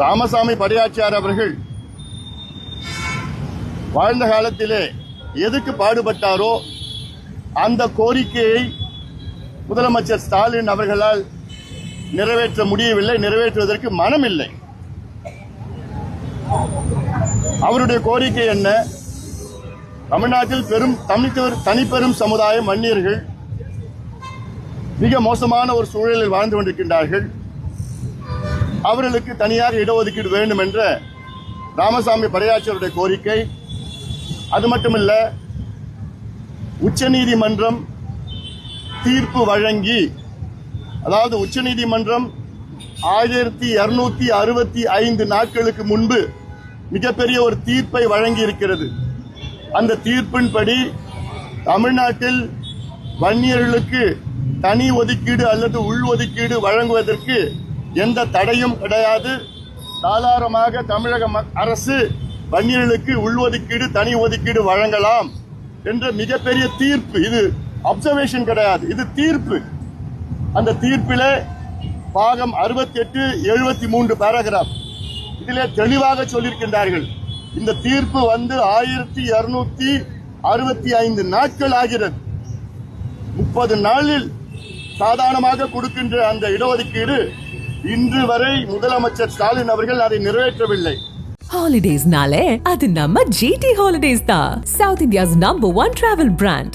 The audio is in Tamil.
ராமசாமி படையாச்சியார் அவர்கள் வாழ்ந்த காலத்திலே எதுக்கு பாடுபட்டாரோ அந்த கோரிக்கையை முதலமைச்சர் ஸ்டாலின் அவர்களால் நிறைவேற்ற முடியவில்லை நிறைவேற்றுவதற்கு மனமில்லை. அவருடைய கோரிக்கை என்ன? தமிழ்நாட்டில் பெரும் தமிழ்த்தவர் தனிப்பெரும் சமுதாயம் வன்னியர்கள் மிக மோசமான ஒரு சூழலில் வாழ்ந்து கொண்டிருக்கின்றார்கள். அவர்களுக்கு தனியாக இடஒதுக்கீடு வேண்டும் என்ற ராமசாமி படையாச்சியருடைய கோரிக்கை. அது மட்டுமல்ல உச்சநீதிமன்றம் தீர்ப்பு வழங்கி அதாவது உச்சநீதிமன்றம் ஆயிரத்தி இருநூத்தி அறுபத்தி ஐந்து நாட்களுக்கு முன்பு மிகப்பெரிய ஒரு தீர்ப்பை வழங்கி இருக்கிறது அந்த தீர்ப்பின்படி தமிழ்நாட்டில் வன்னியர்களுக்கு தனி ஒதுக்கீடு அல்லது உள் ஒதுக்கீடு வழங்குவதற்கு எந்த தடையும் கிடையாது. தாராளமாக தமிழக ம- அரசு வன்னியர்களுக்கு உள்ஒதுக்கீடு தனி ஒதுக்கீடு வழங்கலாம் என்ற மிகப்பெரிய தீர்ப்பு. இது அப்சர்வேஷன் கிடையாது. இது தீர்ப்பு. அந்த தீர்ப்பிலே பாகம் 68 எட்டு எழுபத்தி மூன்று பேராகிராஃப் இதிலே தெளிவாக சொல்லியிருக்கின்றார்கள். இந்த தீர்ப்பு வந்து ஆயிரத்தி இருநூத்தி அறுபத்தி ஐந்து நாட்கள் ஆகிறது. முப்பது நாளில் சாதாரணமாக கொடுக்கின்ற அந்த இடஒதுக்கீடு இன்று வரை முதலமைச்சர் ஸ்டாலின் அவர்கள் அதை நிறைவேற்றவில்லை ஹாலிடேஸ்னாலே அது நம்ம ஜிடி ஹாலிடேஸ் தான் South India's number one travel brand